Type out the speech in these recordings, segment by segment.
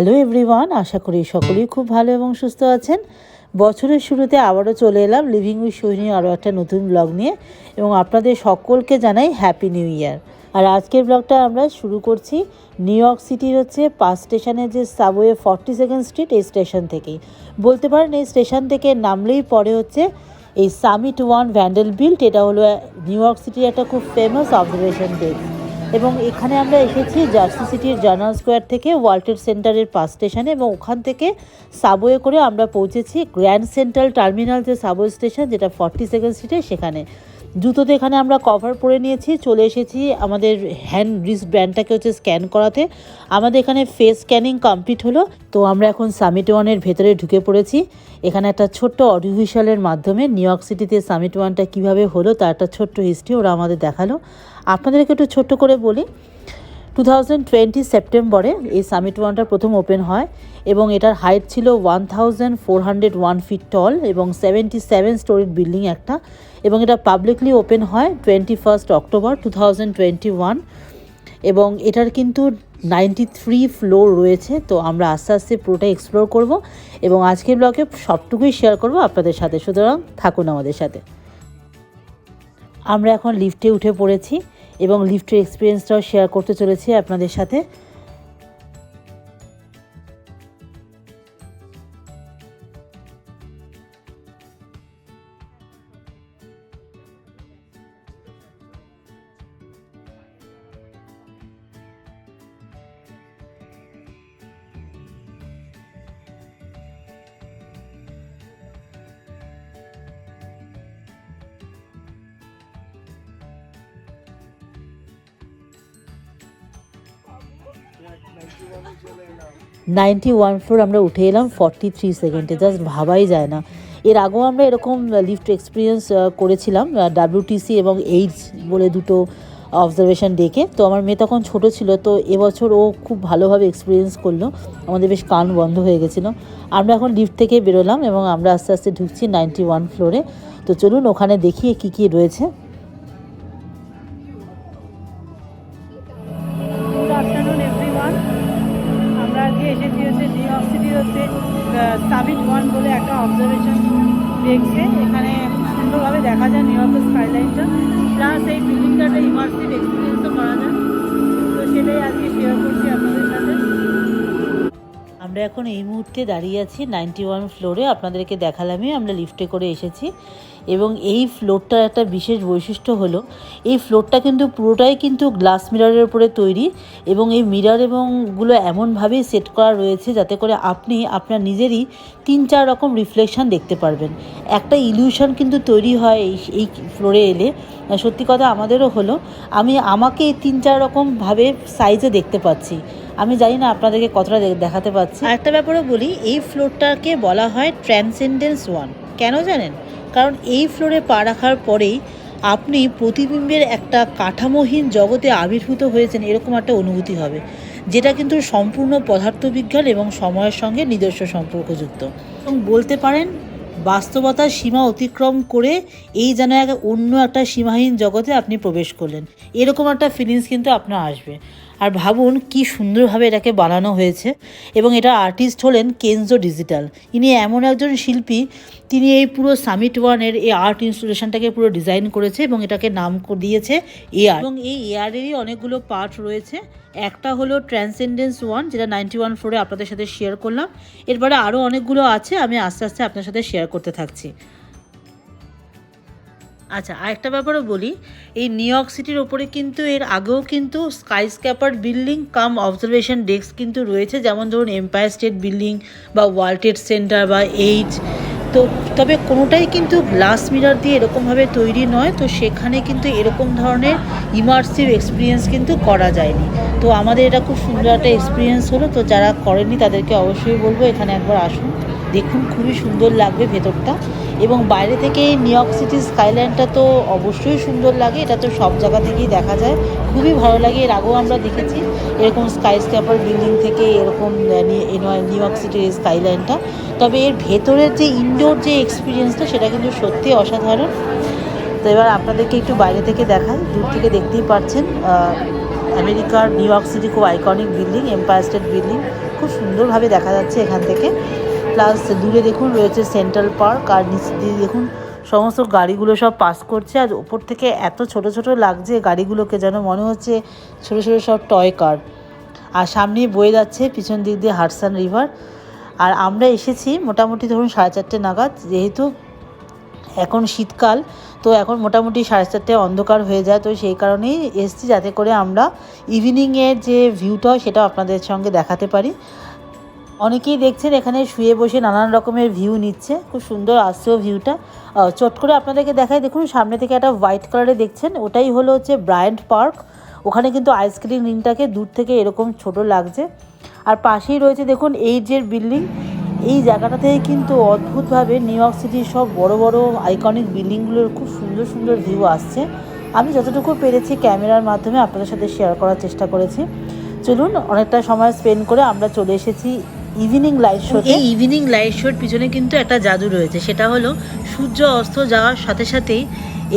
Hello everyone আশা করি সকলেই খুব ভালো এবং সুস্থ আছেন। বছরের শুরুতে আবারও চলে এলাম লিভিং উইথ সোহিনী আরও একটা নতুন ব্লগ নিয়ে এবং আপনাদের সকলকে জানাই হ্যাপি নিউ ইয়ার আর আজকের ব্লগটা আমরা শুরু করছি নিউ ইয়র্ক সিটির হচ্ছে পাঁচ স্টেশনের যে সাবওয়ে ফর্টি সেকেন্ড স্ট্রিট এই স্টেশন থেকেই। বলতে পারেন এই স্টেশন থেকে নামলেই পরে হচ্ছে এই সামিট ওয়ান ভ্যান্ডেল বিল্ট এটা হলো নিউ ইয়র্ক সিটির একটা খুব ফেমাস অবজারভেশন ডেস্ক এবং এখানে আমরা এসেছি জার্সি সিটির জার্নাল স্কোয়ার থেকে ওয়ার্ল্ড সেন্টারের পাস স্টেশনে এবং ওখান থেকে সাবওয়ে করে আমরা পৌঁছেছি গ্র্যান্ড সেন্ট্রাল টার্মিনাল যে সাবওয়ে স্টেশন যেটা ফর্টি সেকেন্ড স্ট্রিটে সেখানে। জুতোতে এখানে আমরা কভার পরে নিয়েছি, চলে এসেছি আমাদের হ্যান্ড রিস্ট ব্যান্ডটাকে হচ্ছে স্ক্যান করাতে। আমাদের এখানে ফেস স্ক্যানিং কমপ্লিট হলো, তো আমরা এখন সামিট ওয়ানের ভেতরে ঢুকে পড়েছি। এখানে একটা ছোট্ট অডিভিশালের মাধ্যমে নিউ ইয়র্ক সিটিতে সামিট ওয়ানটা কীভাবে হলো, তার একটা ছোট্ট হিস্ট্রি ওরা আমাদের দেখাল। আপনাদেরকে একটু ছোট্ট করে বলি টু থাউজেন্ড টোয়েন্টি সেপ্টেম্বরে এই সামিট ওয়ানটা প্রথম ওপেন হয় এবং এটার হাইট ছিল one thousand four hundred one feet tall এবং সেভেন্টি সেভেন স্টোরিড বিল্ডিং একটা এবং এটা পাবলিকলি ওপেন হয় twenty first October two thousand twenty one এবং এটার কিন্তু নাইনটি থ্রি ফ্লোর রয়েছে। তো আমরা আস্তে আস্তে পুরোটা এক্সপ্লোর করব এবং আজকের ব্লগে সবটুকুই শেয়ার করব আপনাদের সাথে। সুতরাং থাকুন আমাদের সাথে। আমরা এখন লিফটে উঠে পড়েছি। এবং লিফটের এক্সপিরিয়েন্সটাও শেয়ার করতে চলেছি আপনাদের সাথে। নাইনটি ওয়ান ফ্লোর আমরা উঠে এলাম ফর্টি থ্রি সেকেন্ডে জাস্ট ভাবাই যায় না। এর আগেও আমরা এরকম লিফট এক্সপিরিয়েন্স করেছিলাম ডাব্লিউটিসি এবং এইডস বলে দুটো অবজারভেশন ডেকে। তো আমার মেয়ে তখন ছোট ছিল, তো এবছর ও খুব ভালোভাবে এক্সপিরিয়েন্স করল। আমাদের বেশ কান বন্ধ হয়ে গেছিল। আমরা এখন লিফট থেকে বেরোলাম এবং আমরা আস্তে আস্তে ঢুকছি নাইনটি ওয়ান ফ্লোরে। তো চলুন ওখানে দেখিয়ে কী কী রয়েছে। অবজারভেশন দেখছে। এখানে সুন্দরভাবে দেখা যায় নিউ ইয়র্কের স্কাইলাইনটা প্লাস এই বিল্ডিংটাতে ইমার্সিভ এক্সপিরিয়েন্সও করা যায়। তো সেটাই আজকে শেয়ার করছি আপনাদের সাথে। আমরা এখন এই মুহূর্তে দাঁড়িয়ে আছি নাইনটি ওয়ান ফ্লোরে আপনাদেরকে দেখালামই আমরা লিফটে করে এসেছি। এবং এই ফ্লোরটার একটা বিশেষ বৈশিষ্ট্য হলো, এই ফ্লোরটা কিন্তু পুরোটাই কিন্তু গ্লাস মিররের উপরে তৈরি এবং এই মিরর এবংগুলো এমনভাবেই সেট করা রয়েছে যাতে করে আপনি আপনার নিজেরই তিন চার রকম রিফ্লেকশন দেখতে পারবেন। একটা ইলিউশন কিন্তু তৈরি হয় এই এই ফ্লোরে এলে। সত্যি কথা আমাদেরও হলো, আমি আমাকে তিন চার রকমভাবে সাইজে দেখতে পাচ্ছি। আমি জানি না আপনাদেরকে কতটা দেখাতে পাচ্ছি। একটা ব্যাপারে বলি, এই ফ্লোরটাকে বলা হয় ট্রান্সেন্ডেন্স ওয়ান কেন জানেন? কারণ এই ফ্লোরে পা রাখার পরেই আপনি প্রতিবিম্বের একটা কাঠামোহীন জগতে আবির্ভূত হয়েছেন, এরকম একটা অনুভূতি হবে, যেটা কিন্তু সম্পূর্ণ পদার্থবিজ্ঞান এবং সময়ের সঙ্গে নিজস্ব সম্পর্কযুক্ত এবং বলতে পারেন, বাস্তবতার সীমা অতিক্রম করে এই যেন এক অন্য একটা সীমাহীন জগতে আপনি প্রবেশ করলেন। এরকম একটা ফিলিংস কিন্তু আপনার আসবে। আর ভাবুন কি সুন্দরভাবে এটাকে বানানো হয়েছে। এবং এটা আর্টিস্ট হলেন কেনজো ডিজিটাল। ইনি এমন একজন শিল্পী, তিনি এই পুরো সামিট ওয়ানের এই আর্ট ইনস্টলেশনটাকে পুরো ডিজাইন করেছে এবং এটাকে নাম দিয়েছে এআর এবং এই এআরেরই অনেকগুলো পার্ট রয়েছে। একটা হলো ট্রান্সেন্ডেন্স ওয়ান যেটা নাইনটি ওয়ান ফোরে আপনাদের সাথে শেয়ার করলাম। এরপরে আরও অনেকগুলো আছে, আমি আস্তে আস্তে আপনার সাথে শেয়ার করতে থাকছি। আচ্ছা আরেকটা ব্যাপারও বলি, এই নিউ ইয়র্ক সিটির ওপরে কিন্তু এর আগেও কিন্তু skyscraper building cum observation desk কিন্তু রয়েছে, যেমন ধরুন এম্পায়ার স্টেট বিল্ডিং বা ওয়ার্ল্ড ট্রেড সেন্টার বা এইচ তো তবে কোনোটাই কিন্তু গ্লাস মিরার দিয়ে এরকমভাবে তৈরি নয়, তো সেখানে কিন্তু এরকম ধরনের ইমার্সিভ এক্সপিরিয়েন্স কিন্তু করা যায়নি। তো আমাদের এটা খুব সুন্দর একটা এক্সপিরিয়েন্স হলো, তো যারা করেনি তাদেরকে অবশ্যই বলব, এখানে একবার আসুন। দেখুন খুবই সুন্দর লাগবে ভেতরটা। এবং বাইরে থেকে নিউ ইয়র্ক সিটির স্কাইল্যান্ডটা তো অবশ্যই সুন্দর লাগে এটা তো সব জায়গা থেকেই দেখা যায়। খুবই ভালো লাগে এর আগেও আমরা দেখেছি। এরকম স্কাই স্ক্যাপার বিল্ডিং থেকে এরকম নিউ ইয়র্ক সিটির স্কাইল্যান্ডটা তবে এর ভেতরের যে ইনডোর যে এক্সপিরিয়েন্সটা সেটা কিন্তু সত্যি অসাধারণ। তো এবার আপনাদেরকে একটু বাইরে থেকে দেখাই দূর থেকে দেখতেই পাচ্ছেন আহ, আমেরিকার নিউ ইয়র্ক সিটি খুব iconic building Empire State building খুব সুন্দরভাবে দেখা যাচ্ছে এখান থেকে। প্লাস দূরে দেখুন রয়েছে সেন্ট্রাল পার্ক, আর নিচ দিয়ে দেখুন সমস্ত গাড়িগুলো সব পাস করছে, আর ওপর থেকে এত ছোট ছোট লাগছে গাড়িগুলোকে যেন মনে হচ্ছে ছোট ছোট সব টয় কার আর সামনেই বয়ে যাচ্ছে পিছন দিক দিয়ে হারসান রিভার আর আমরা এসেছি মোটামুটি ধরুন সাড়ে চারটে নাগাদ, যেহেতু এখন শীতকাল, তো এখন মোটামুটি সাড়ে চারটে অন্ধকার হয়ে যায়, তো সেই কারণেই এসছি যাতে করে আমরা ইভিনিংয়ের যে ভিউটা সেটাও আপনাদের সঙ্গে দেখাতে পারি। অনেকেই দেখছেন এখানে শুয়ে বসে নানান রকমের ভিউ নিচ্ছে। খুব সুন্দর আসছেও ভিউটা চট করে আপনাদেরকে দেখাই, দেখুন, সামনে থেকে একটা হোয়াইট কালারে দেখছেন, ওটাই হলো হচ্ছে ব্রায়ান্ট পার্ক ওখানে কিন্তু আইসক্রিম রিংটাকে দূর থেকে এরকম ছোট লাগছে। আর পাশেই রয়েছে, দেখুন এইচের বিল্ডিং এই জায়গাটা থেকে কিন্তু অদ্ভুতভাবে নিউ ইয়র্ক সিটির সব বড় বড় আইকনিক বিল্ডিংগুলোর খুব সুন্দর সুন্দর ভিউ আসছে। আমি যতটুকু পেরেছি ক্যামেরার মাধ্যমে আপনাদের সাথে শেয়ার করার চেষ্টা করেছি। চলুন, অনেকটা সময় স্পেন্ড করে আমরা চলে এসেছি ইভিনিং লাইট শো এই ইভিনিং লাইট শোর পিছনে কিন্তু একটা জাদু রয়েছে। সেটা হলো সূর্য অস্ত যাওয়ার সাথে সাথেই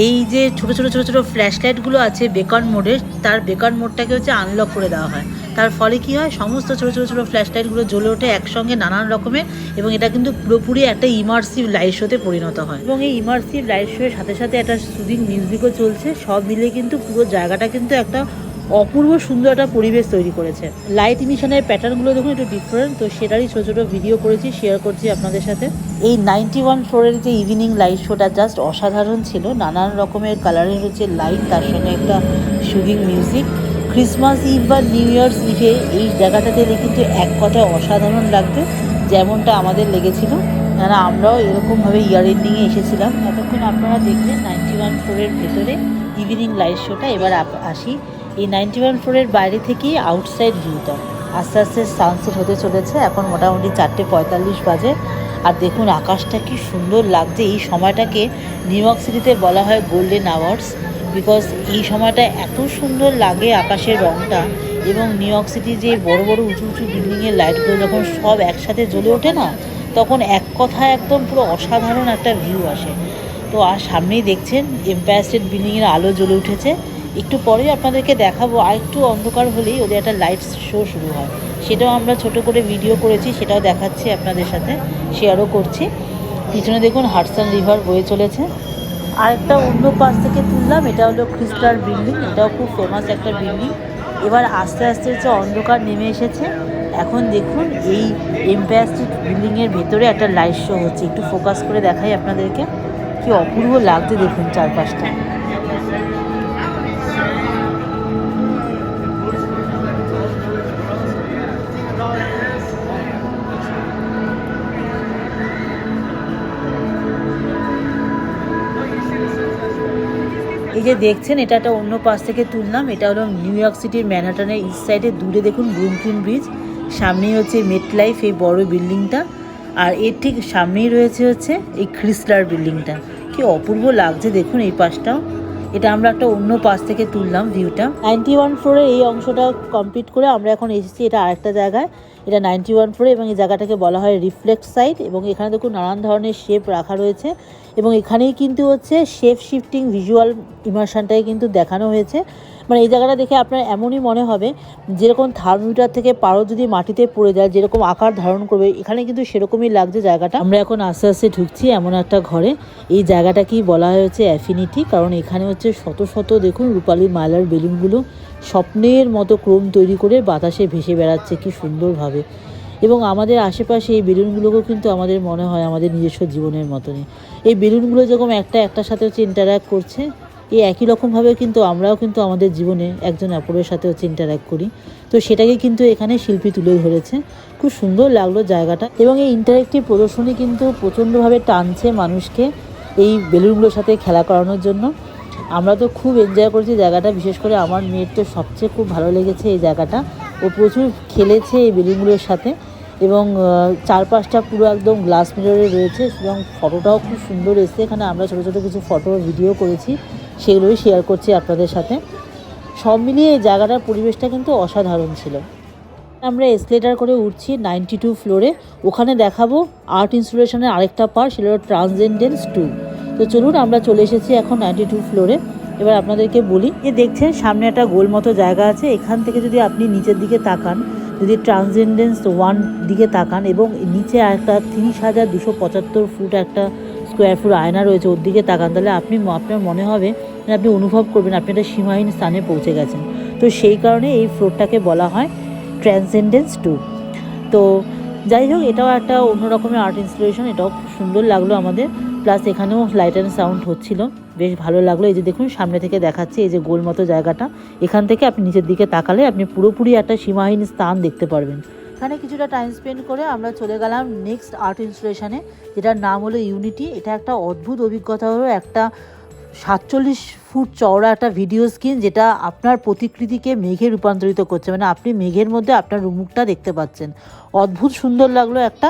এই যে ছোট ছোট ছোট ছোট ফ্ল্যাশ লাইটগুলো আছে বেকন মোডের তার বেকন মোডটাকে হচ্ছে আনলক করে দেওয়া হয়। তার ফলে কি হয় সমস্ত ছোট ছোট ছোট ফ্ল্যাশ লাইটগুলো জ্বলে ওঠে একসঙ্গে নানান রকমের এবং এটা কিন্তু পুরোপুরি একটা ইমার্সিভ লাইট শোতে পরিণত হয়। এবং এই ইমার্সিভ লাইট শোয়ের সাথে সাথে একটা সুদিং মিউজিকও চলছে। সব মিলে কিন্তু পুরো জায়গাটা কিন্তু একটা অপূর্ব সুন্দর একটা পরিবেশ তৈরি করেছে। লাইট ইমিশনের প্যাটার্নগুলো দেখুন, একটু ডিফারেন্ট তো সেটারই ছোটো ছোটো ভিডিও করেছি শেয়ার করছি আপনাদের সাথে। এই নাইনটি ওয়ান ফ্লোরের যে ইভিনিং লাইট শোটা জাস্ট অসাধারণ ছিল। নানান রকমের কালারের হচ্ছে লাইট তার সঙ্গে একটা শুডিং মিউজিক ক্রিসমাস ইভ বা নিউ ইয়ার্স ইভে এই জায়গাটাতে কিন্তু এক কথায় অসাধারণ লাগবে, যেমনটা আমাদের লেগেছিল। কেননা আমরাও এরকমভাবে ইয়ার এন্ডিংয়ে এসেছিলাম। এতক্ষণ আপনারা দেখলেন নাইনটি ওয়ান ফ্লোরের ভেতরে ইভিনিং লাইট শোটা এবার আসি এই নাইনটি ওয়ান ফ্লোরের বাইরে থেকেই আউটসাইড ভিউটা আস্তে আস্তে সানসেট হতে চলেছে, এখন মোটামুটি চারটে পঁয়তাল্লিশ বাজে। আর দেখুন, আকাশটা কি সুন্দর লাগছে। এই সময়টাকে নিউ ইয়র্ক সিটিতে বলা হয় গোল্ডেন আওয়ার্স বিকজ এই সময়টা এত সুন্দর লাগে আকাশের রংটা। এবং নিউ ইয়র্ক সিটির যে বড় বড় উঁচু উঁচু বিল্ডিংয়ের লাইটগুলো যখন সব একসাথে জ্বলে ওঠে না, তখন এক কথায় একদম পুরো অসাধারণ একটা ভিউ আসে। তো আর সামনেই দেখছেন এম্পায়ার স্টেট বিল্ডিংয়ের আলো জ্বলে উঠেছে। একটু পরেই আপনাদেরকে দেখাবো আর একটু অন্ধকার হলেই ওদের একটা লাইট শো শুরু হয়। সেটাও আমরা ছোট করে ভিডিও করেছি, সেটাও দেখাচ্ছি আপনাদের সাথে শেয়ারও করছি। পিছনে দেখুন হাটসান রিভার বয়ে চলেছে। আরেকটা অন্য পাশ থেকে তুললাম, এটা হলো ক্রিস্টাল বিল্ডিং এটাও খুব ফেমাস একটা বিল্ডিং এবার আস্তে আস্তে হচ্ছে অন্ধকার নেমে এসেছে। এখন দেখুন এই এম্পায়ার স্ট্রিট বিল্ডিংয়ের ভেতরে একটা লাইট শো হচ্ছে। একটু ফোকাস করে দেখাই আপনাদেরকে। কি অপূর্ব লাগছে দেখুন চারপাশটা। এই যে দেখছেন, এটা একটা অন্য পাশ থেকে তুললাম। এটা হলো নিউ ইয়র্ক সিটির ম্যানহাটনের ইস্ট সাইডে দূরে দেখুন ব্রুমকিন ব্রিজ সামনেই হচ্ছে মেট লাইফ এই বড় বিল্ডিংটা। আর এর ঠিক সামনেই রয়েছে হচ্ছে এই ক্রিস্টার বিল্ডিংটা। কি অপূর্ব লাগছে দেখুন এই পাশটাও। এটা আমরা একটা অন্য পাশ থেকে তুললাম ভিউটা নাইনটি ওয়ান ফ্লোরের এই অংশটা কমপ্লিট করে আমরা এখন এসেছি এটা আরেকটা জায়গায়। এটা নাইনটি ওয়ান ফ্লোরে এবং এই জায়গাটাকে বলা হয় রিফ্লেক্ট সাইড এবং এখানে দেখুন নানান ধরনের শেপ রাখা রয়েছে এবং এখানেই কিন্তু হচ্ছে শেপ শিফটিং ভিজুয়াল ইমার্শনটাই কিন্তু দেখানো হয়েছে। মানে এই জায়গাটা দেখে আপনার এমনই মনে হবে, যেরকম থার্মোমিটার থেকে পারো যদি মাটিতে পড়ে যায়, যেরকম আকার ধারণ করবে, এখানে কিন্তু সেরকমই লাগছে জায়গাটা। আমরা এখন আস্তে আস্তে ঢুকছি এমন একটা ঘরে, এই জায়গাটাকেই বলা হয়েছে অ্যাফিনিটি কারণ এখানে হচ্ছে শত শত দেখুন রূপালী মালার বেলুনগুলো স্বপ্নের মতো ক্রম তৈরি করে বাতাসে ভেসে বেড়াচ্ছে, কি সুন্দরভাবে। এবং আমাদের আশেপাশে এই বেলুনগুলোকেও কিন্তু আমাদের মনে হয় আমাদের নিজস্ব জীবনের মতনই। এই বেলুনগুলো যেরকম একটা একটার সাথে হচ্ছে ইন্টারাক্ট করছে, এই একই রকমভাবে কিন্তু আমরাও কিন্তু আমাদের জীবনে একজন অপরের সাথে হচ্ছে ইন্টারাক্ট করি। তো সেটাকে কিন্তু এখানে শিল্পী তুলে ধরেছে। খুব সুন্দর লাগল জায়গাটা। এবং এই ইন্টারেক্টিভ প্রদর্শনী কিন্তু প্রচণ্ডভাবে টানছে মানুষকে এই বেলুনগুলোর সাথে খেলা করানোর জন্য। আমরা তো খুব এনজয় করেছি জায়গাটা, বিশেষ করে আমার মেয়ের তো সবচেয়ে খুব ভালো লেগেছে এই জায়গাটা। ও প্রচুর খেলেছে এই বেলুনগুলোর সাথে এবং চারপাশটা পুরো একদম গ্লাস মিররে রয়েছে এবং ফটোটাও খুব সুন্দর এসেছে। এখানে আমরা ছোটো ছোটো কিছু ফটো ভিডিও করেছি, সেগুলোই শেয়ার করছি আপনাদের সাথে। সব মিলিয়ে এই জায়গাটার পরিবেশটা কিন্তু অসাধারণ ছিল। আমরা এসকেলেটার করে উঠছি নাইনটি টু ফ্লোরে ওখানে দেখাবো আর্ট ইনস্টলেশনের আরেকটা পার্ট সেটা ট্রান্সজেন্ডেন্স টু তো চলুন আমরা চলে এসেছি এখন নাইনটি টু ফ্লোরে এবার আপনাদেরকে বলি যে দেখছেন সামনে একটা গোল মতো জায়গা আছে। এখান থেকে যদি আপনি নিচের দিকে তাকান, যদি ট্রান্সজেন্ডেন্স ওয়ান দিকে তাকান এবং নিচে একটা তিরিশ হাজার দুশো পঁচাত্তর ফুট একটা স্কোয়ার ফুট আয়না রয়েছে ওর দিকে তাকান, তাহলে আপনি আপনার মনে হবে আপনি অনুভব করবেন আপনি একটা সীমাহীন স্থানে পৌঁছে গেছেন। তো সেই কারণে এই ফ্লোরটাকে বলা হয় ট্রান্সেন্ডেন্স টু তো যাই হোক, এটাও একটা অন্য রকমের আর্ট ইনস্টলেশন এটাও খুব সুন্দর লাগল আমাদের। প্লাস এখানেও লাইট অ্যান্ড সাউন্ড হচ্ছিল। বেশ ভালো লাগল। এই যে দেখুন, সামনে থেকে দেখাচ্ছে এই যে গোল মতো জায়গাটা। এখান থেকে আপনি নিচের দিকে তাকালে আপনি পুরোপুরি একটা সীমাহীন স্থান দেখতে পারবেন। এখানে কিছুটা টাইম স্পেন্ড করে আমরা চলে গেলাম নেক্সট আর্ট ইনস্টলেশনে যেটার নাম হলো ইউনিটি এটা একটা অদ্ভুত অভিজ্ঞতা হলো, একটা সাতচল্লিশ ফুট চওড়া একটা ভিডিও স্ক্রিন যেটা আপনার প্রতিকৃতিকে মেঘে রূপান্তরিত করছে। মানে আপনি মেঘের মধ্যে আপনার মুখটা দেখতে পাচ্ছেন। অদ্ভুত সুন্দর লাগল একটা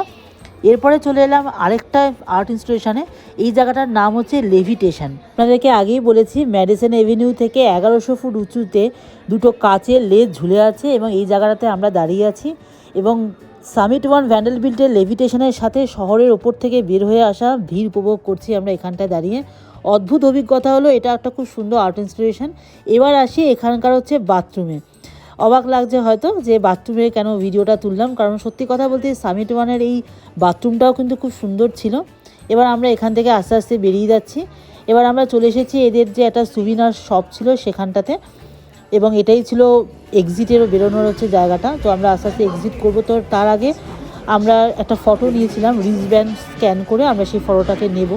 এরপরে চলে এলাম আরেকটা আর্ট ইনস্টলেশনে এই জায়গাটার নাম হচ্ছে লেভিটেশন আপনাদেরকে আগেই বলেছি ম্যাডিসন এভিনিউ থেকে এগারোশো ফুট উঁচুতে দুটো কাচের লেজ ঝুলে আছে এবং এই জায়গাটাতে আমরা দাঁড়িয়ে আছি এবং সামিট ওয়ান ভ্যান্ডেল বিল্টের লেভিটেশনের সাথে শহরের ওপর থেকে বের হয়ে আসা ভিড় উপভোগ করছি আমরা এখানটায় দাঁড়িয়ে। অদ্ভুত অভিজ্ঞতা হলো, এটা একটা খুব সুন্দর আর্ট ইনস্টলেশন এবার আসি এখানকার হচ্ছে বাথরুমে অবাক লাগছে হয়তো যে বাথরুমে কেন ভিডিওটা তুললাম। কারণ সত্যি কথা বলতে সামিট ওয়ানের এই বাথরুমটাও কিন্তু খুব সুন্দর ছিল। এবার আমরা এখান থেকে আস্তে আস্তে বেরিয়ে যাচ্ছি। এবার আমরা চলে এসেছি এদের যে একটা সুবিনার শপ ছিল সেখানটাতে। এবং এটাই ছিল এক্সিটেরও বেরোনোর হচ্ছে জায়গাটা। তো আমরা আস্তে আস্তে এক্সিট করব। তো তার আগে আমরা একটা ফটো নিয়েছিলাম রিস্টব্যান্ড স্ক্যান করে আমরা সেই ফটোটাকে নেব।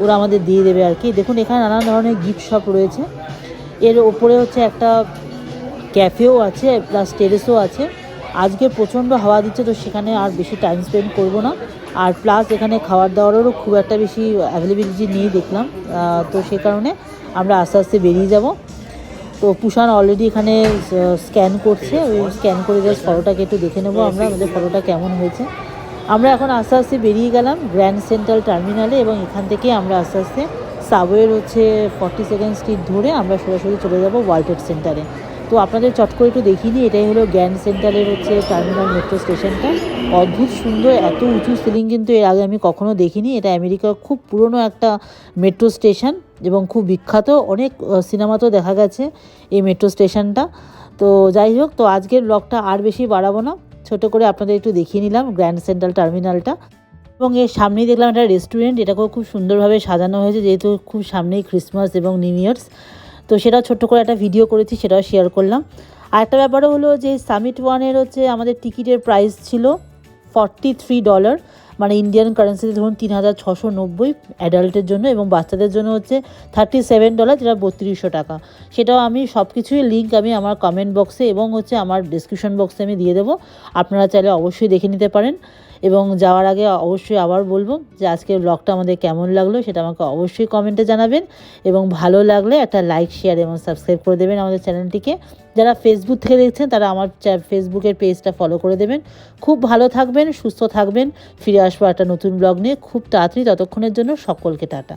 ওরা আমাদের দিয়ে দেবে আর কি। দেখুন, এখানে নানান ধরনের গিফট শপ রয়েছে। এর ওপরে হচ্ছে একটা ক্যাফেও আছে প্লাস টেরেসও আছে। আজকে প্রচণ্ড হাওয়া দিচ্ছে, তো সেখানে আর বেশি টাইম স্পেন্ড করব না। আর প্লাস এখানে খাবার দাবারেরও খুব একটা বেশি অ্যাভেলেবিলিটি নেই দেখলাম। তো সে কারণে আমরা আস্তে আস্তে বেরিয়ে যাব। তো পুষান অলরেডি এখানে স্ক্যান করছে। স্ক্যান করে জাস্ট ফটোটাকে একটু দেখে নেব আমরা, আমাদের ফটোটা কেমন হয়েছে। আমরা এখন আস্তে আস্তে বেরিয়ে গেলাম গ্র্যান্ড সেন্ট্রাল টার্মিনালে এবং এখান থেকে আমরা আস্তে আস্তে সাবওয়ের হচ্ছে ফর্টি সেকেন্ড স্ট্রিট ধরে আমরা সরাসরি চলে যাব ওয়ার্ল্ড ট্রেড সেন্টারে তো আপনাদের চট করে একটু দেখিয়ে নিই এটাই হলো গ্র্যান্ড সেন্টারের হচ্ছে টার্মিনাল মেট্রো স্টেশনটা অদ্ভুত সুন্দর, এত উঁচু সিলিং কিন্তু এর আগে আমি কখনো দেখিনি। এটা আমেরিকার খুব পুরনো একটা মেট্রো স্টেশন এবং খুব বিখ্যাত। অনেক সিনেমাতেও দেখা গেছে এই মেট্রো স্টেশনটা তো যাই হোক, তো আজকের ব্লগটা আর বেশি বাড়াবো না। ছোট করে আপনাদের একটু দেখিয়ে নিলাম গ্র্যান্ড সেন্ট্রাল টার্মিনালটা এবং এর সামনেই দেখলাম একটা রেস্টুরেন্ট এটাকেও খুব সুন্দরভাবে সাজানো হয়েছে, যেহেতু খুব সামনেই ক্রিসমাস এবং নিউ ইয়ার্স তো সেটা ছোট্ট করে একটা ভিডিও করেছি, সেটাও শেয়ার করলাম। আর একটা ব্যাপারও হলো যে সামিট ওয়ানের হচ্ছে আমাদের টিকিটের প্রাইস ছিল ফর্টি থ্রি ডলার মানে ইন্ডিয়ান কারেন্সিতে ধরুন তিন হাজার ছশো নব্বই অ্যাডাল্টের জন্য এবং বাচ্চাদের জন্য হচ্ছে থার্টি সেভেন ডলার যেটা বত্রিশশো টাকা। সেটাও আমি সব কিছুই লিঙ্ক আমি আমার কমেন্ট বক্সে এবং হচ্ছে আমার ডিসক্রিপশন বক্সে আমি দিয়ে দেবো। আপনারা চাইলে অবশ্যই দেখে নিতে পারেন। এবং যাওয়ার আগে অবশ্যই আবার বলব যে আজকের ব্লগটা আমাদের কেমন লাগল সেটা আমাকে অবশ্যই কমেন্টে জানাবেন এবং ভালো লাগলে একটা লাইক শেয়ার এবং সাবস্ক্রাইব করে দেবেন আমাদের চ্যানেলটিকে যারা ফেসবুক থেকে দেখছেন, তারা আমার ফেসবুকের পেজটা ফলো করে দেবেন। খুব ভালো থাকবেন, সুস্থ থাকবেন। ফিরে আসব একটা নতুন ব্লগ নিয়ে। খুব তাড়াতাড়ি, ততক্ষণের জন্য সকলকে টাটা।